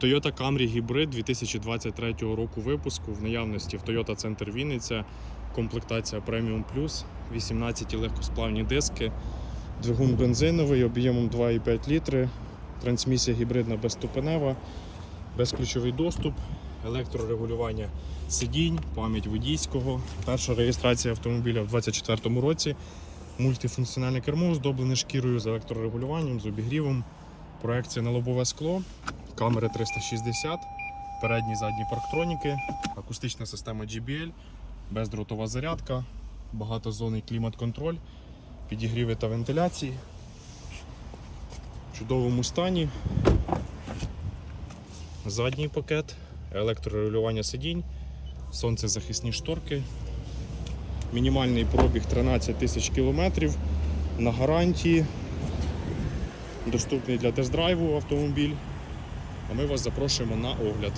Toyota Camry Hybrid 2023 року випуску в наявності в Toyota Центр Вінниця. Комплектація Premium Plus, 18 легкосплавні диски, двигун бензиновий об'ємом 2,5 літри, трансмісія гібридна безступенева, безключовий доступ, електрорегулювання сидінь, пам'ять водійського. Перша реєстрація автомобіля в 2024 році. Мультифункціональне кермо, оздоблене шкірою з електрорегулюванням, з обігрівом, проекція на лобове скло, камери 360, передні задні парктроніки, акустична система GBL, бездротова зарядка, багатозонний клімат-контроль, підігріви та вентиляції. В чудовому стані. Задній пакет, електрорегулювання сидінь, сонцезахисні шторки. Мінімальний пробіг 13 тисяч кілометрів на гарантії. Доступний для тест-драйву автомобіль. А ми вас запрошуємо на огляд.